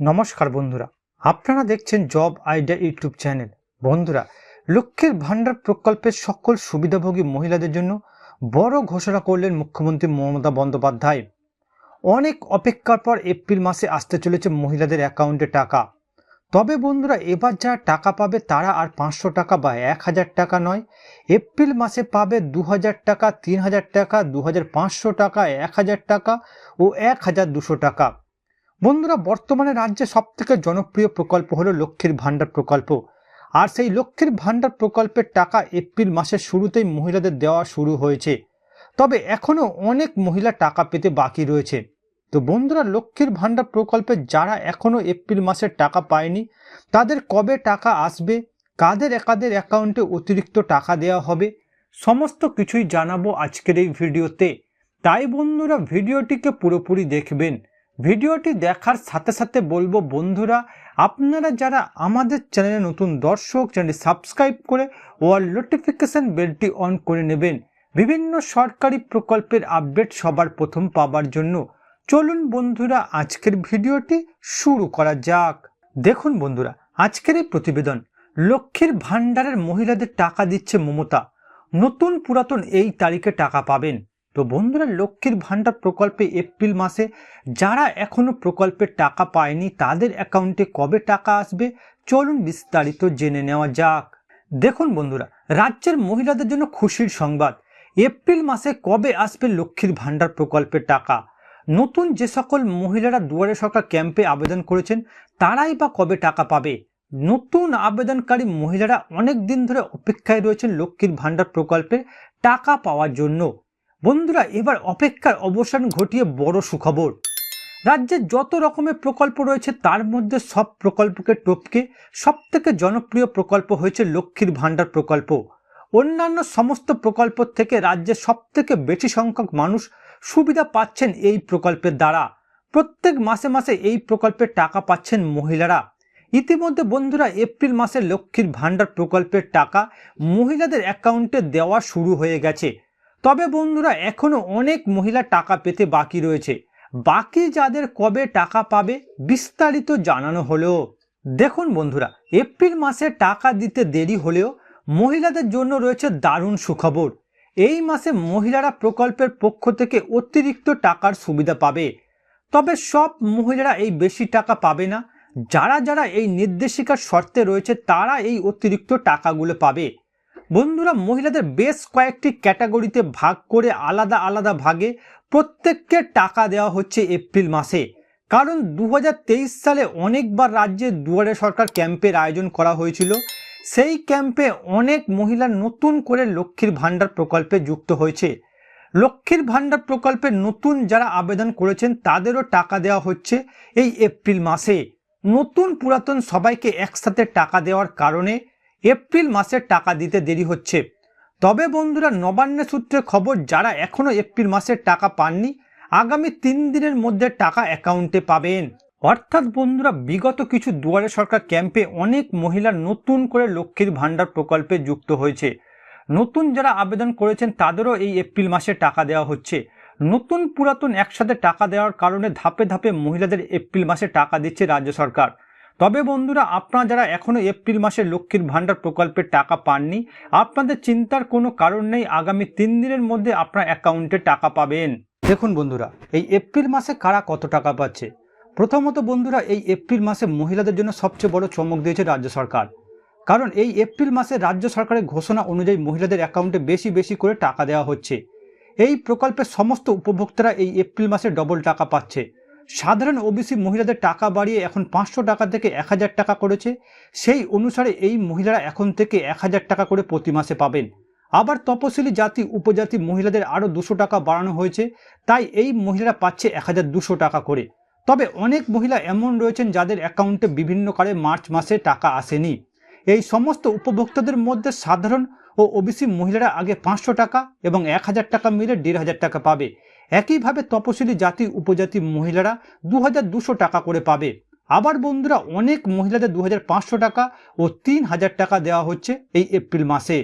নমস্কার বন্ধুরা, আপনারা দেখছেন জব আইডিয়া ইউটিউব চ্যানেল। বন্ধুরা, লক্ষ্মীর ভাণ্ডার প্রকল্পের সকল সুবিধাভোগী মহিলাদের জন্য বড় ঘোষণা করলেন মুখ্যমন্ত্রী মমতা বন্দ্যোপাধ্যায়। অনেক অপেক্ষার পর এপ্রিল মাসে আসতে চলেছে মহিলাদের অ্যাকাউন্টে টাকা। তবে বন্ধুরা, এবার যারা টাকা পাবে তারা আর পাঁচশো টাকা বা এক হাজার টাকা নয়। এপ্রিল মাসে পাবে দু হাজার টাকা, তিন হাজার টাকা, দু হাজার পাঁচশো টাকা, এক হাজার টাকা ও এক হাজার দুশো টাকা। বন্ধুরা, বর্তমানে রাজ্যে সবথেকে জনপ্রিয় প্রকল্প হলো লক্ষ্মীর ভাণ্ডার প্রকল্প। আর সেই লক্ষ্মীর ভাণ্ডার প্রকল্পের টাকা এপ্রিল মাসের শুরুতেই মহিলাদের দেওয়া শুরু হয়েছে। তবে এখনও অনেক মহিলা টাকা পেতে বাকি রয়েছে। তো বন্ধুরা, লক্ষ্মীর ভাণ্ডার প্রকল্পে যারা এখনও এপ্রিল মাসের টাকা পায়নি, তাদের কবে টাকা আসবে, কাদের একাদের অ্যাকাউন্টে অতিরিক্ত টাকা দেওয়া হবে, সমস্ত কিছুই জানাব আজকের এই ভিডিওতে। তাই বন্ধুরা, ভিডিওটিকে পুরোপুরি দেখবেন। ভিডিওটি দেখার সাথে সাথে বলব বন্ধুরা, আপনারা যারা আমাদের চ্যানেলে নতুন দর্শক, চ্যানেলটি সাবস্ক্রাইব করে ওয়াল নোটিফিকেশন বেলটি অন করে নেবেন। বিভিন্ন সরকারি প্রকল্পের আপডেট সবার প্রথম পাবার জন্য। চলুন বন্ধুরা, আজকের ভিডিওটি শুরু করা যাক। দেখুন বন্ধুরা, আজকের এই প্রতিবেদন, লক্ষ্মীর ভাণ্ডারের মহিলাদের টাকা দিচ্ছে মমতা। নতুন পুরাতন এই তারিখে টাকা পাবেন। তো বন্ধুরা, লক্ষ্মীর ভাণ্ডার প্রকল্পে এপ্রিল মাসে যারা এখনও প্রকল্পের টাকা পায়নি, তাদের অ্যাকাউন্টে কবে টাকা আসবে? চলুন বিস্তারিত জেনে নেওয়া যাক। দেখুন বন্ধুরা, রাজ্যের মহিলাদের জন্য খুশির সংবাদ। এপ্রিল মাসে কবে আসবে লক্ষ্মীর ভাণ্ডার প্রকল্পের টাকা? নতুন যে সকল মহিলারা দুয়ারে সরকার ক্যাম্পে আবেদন করেছেন, তারাই বা কবে টাকা পাবে? নতুন আবেদনকারী মহিলারা অনেক দিন ধরে অপেক্ষায় রয়েছেন লক্ষ্মীর ভাণ্ডার প্রকল্পের টাকা পাওয়ার জন্য। বন্ধুরা, এবার অপেক্ষার অবসান ঘটিয়ে বড় সুখবর। রাজ্যে যত রকমের প্রকল্প রয়েছে, তার মধ্যে সব প্রকল্পকে টপকে সব থেকে জনপ্রিয় প্রকল্প হয়েছে লক্ষ্মীর ভাণ্ডার প্রকল্প। অন্যান্য সমস্ত প্রকল্প থেকে রাজ্যে সব থেকে বেশি সংখ্যক মানুষ সুবিধা পাচ্ছেন এই প্রকল্পের দ্বারা। প্রত্যেক মাসে মাসে এই প্রকল্পের টাকা পাচ্ছেন মহিলারা। ইতিমধ্যে বন্ধুরা, এপ্রিল মাসে লক্ষ্মীর ভাণ্ডার প্রকল্পের টাকা মহিলাদের অ্যাকাউন্টে দেওয়া শুরু হয়ে গেছে। তবে বন্ধুরা, এখনও অনেক মহিলা টাকা পেতে বাকি রয়েছে। বাকি যাদের কবে টাকা পাবে, বিস্তারিত জানানো হলো। দেখুন বন্ধুরা, এপ্রিল মাসে টাকা দিতে দেরি হলেও মহিলাদের জন্য রয়েছে দারুণ সুখবর। এই মাসে মহিলারা প্রকল্পের পক্ষ থেকে অতিরিক্ত টাকার সুবিধা পাবে। তবে সব মহিলারা এই বেশি টাকা পাবে না। যারা যারা এই নির্দেশিকার শর্তে রয়েছে, তারা এই অতিরিক্ত টাকাগুলো পাবে। বন্ধুরা, মহিলাদের বেশ কয়েকটি ক্যাটাগরিতে ভাগ করে আলাদা আলাদা ভাগে প্রত্যেককে টাকা দেওয়া হচ্ছে এপ্রিল মাসে। কারণ দু হাজার তেইশ সালে অনেকবার রাজ্যে দুয়ারে সরকার ক্যাম্পের আয়োজন করা হয়েছিল। সেই ক্যাম্পে অনেক মহিলা নতুন করে লক্ষ্মীর ভাণ্ডার প্রকল্পে যুক্ত হয়েছে। লক্ষ্মীর ভাণ্ডার প্রকল্পে নতুন যারা আবেদন করেছেন, তাদেরও টাকা দেওয়া হচ্ছে এই এপ্রিল মাসে। নতুন পুরাতন সবাইকে একসাথে টাকা দেওয়ার কারণে এপ্রিল মাসে টাকা দিতে দেরি হচ্ছে। তবে বন্ধুরা, নবান্ন সূত্রে খবর, যারা এখনও এপ্রিল মাসের টাকা পাননি, আগামী তিন দিনের মধ্যে টাকা অ্যাকাউন্টে পাবেন। অর্থাৎ বন্ধুরা, বিগত কিছু দুয়ারে সরকার ক্যাম্পে অনেক মহিলা নতুন করে লক্ষ্মীর ভাণ্ডার প্রকল্পে যুক্ত হয়েছে। নতুন যারা আবেদন করেছেন, তাদেরও এই এপ্রিল মাসে টাকা দেওয়া হচ্ছে। নতুন পুরাতন একসাথে টাকা দেওয়ার কারণে ধাপে ধাপে মহিলাদের এপ্রিল মাসে টাকা দিচ্ছে রাজ্য সরকার। তবে বন্ধুরা, আপনারা যারা এখনও এপ্রিল মাসে লক্ষ্মীর ভাণ্ডার প্রকল্পের টাকা পাননি, আপনাদের চিন্তার কোনো কারণ নেই, আগামী তিন দিনের মধ্যে আপনার অ্যাকাউন্টে টাকা পাবেন। দেখুন বন্ধুরা, এই এপ্রিল মাসে কারা কত টাকা পাচ্ছে? প্রথমত বন্ধুরা, এই এপ্রিল মাসে মহিলাদের জন্য সবচেয়ে বড় চমক দিয়েছে রাজ্য সরকার। কারণ এই এপ্রিল মাসে রাজ্য সরকারের ঘোষণা অনুযায়ী মহিলাদের অ্যাকাউন্টে বেশি বেশি করে টাকা দেওয়া হচ্ছে। এই প্রকল্পের সমস্ত উপভোক্তারা এই এপ্রিল মাসে ডবল টাকা পাচ্ছে। সাধারণ ওবিসি মহিলাদের টাকা বাড়িয়ে এখন পাঁচশো টাকা থেকে এক হাজার টাকা করেছে। সেই অনুসারে এই মহিলারা এখন থেকে এক হাজার টাকা করে প্রতি মাসে পাবেন। আবার তপশিলি জাতি, উপজাতি মহিলাদের আরও দুশো টাকা বাড়ানো হয়েছে। তাই এই মহিলারা পাচ্ছে এক হাজার দুশো টাকা করে। তবে অনেক মহিলা এমন রয়েছেন যাদের অ্যাকাউন্টে বিভিন্ন কারে মার্চ মাসে টাকা আসেনি। এই সমস্ত উপভোক্তাদের মধ্যে সাধারণ ও ওবিসি মহিলারা আগে পাঁচশো টাকা এবং এক হাজার টাকা মিলে দেড় হাজার টাকা পাবে। একইভাবে তপশিলি জাতি, উপজাতি মহিলারা দু টাকা করে পাবে। আবার বন্ধুরা, অনেক মহিলাদের দু হাজার পাঁচশো টাকা ও তিন হাজার টাকা দেওয়া হচ্ছে এই এপ্রিল মাসে।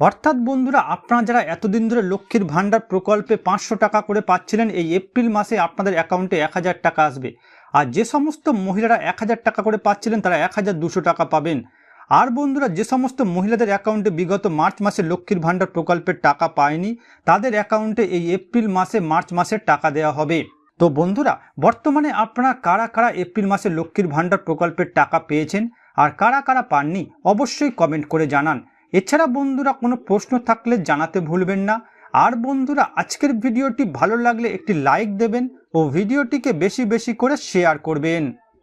অর্থাৎ বন্ধুরা, আপনারা যারা এতদিন ধরে লক্ষ্মীর ভাণ্ডার প্রকল্পে পাঁচশো টাকা করে পাচ্ছিলেন, এই এপ্রিল মাসে আপনাদের অ্যাকাউন্টে এক হাজার টাকা আসবে। আর যে সমস্ত মহিলারা এক হাজার টাকা করে পাচ্ছিলেন, তারা এক হাজার দুশো টাকা পাবেন। আর বন্ধুরা, যে সমস্ত মহিলাদের অ্যাকাউন্টে বিগত মার্চ মাসে লক্ষ্মীর ভাণ্ডার প্রকল্পের টাকা পায়নি, তাদের অ্যাকাউন্টে এই এপ্রিল মাসে মার্চ মাসের টাকা দেওয়া হবে। তো বন্ধুরা, বর্তমানে আপনারা কারা কারা এপ্রিল মাসে লক্ষ্মীর ভাণ্ডার প্রকল্পের টাকা পেয়েছেন আর কারা কারা পাননি, অবশ্যই কমেন্ট করে জানান। এছাড়া বন্ধুরা, কোনো প্রশ্ন থাকলে জানাতে ভুলবেন না। আর বন্ধুরা, আজকের ভিডিওটি ভালো লাগলে একটি লাইক দেবেন ও ভিডিওটিকে বেশি বেশি করে শেয়ার করবেন।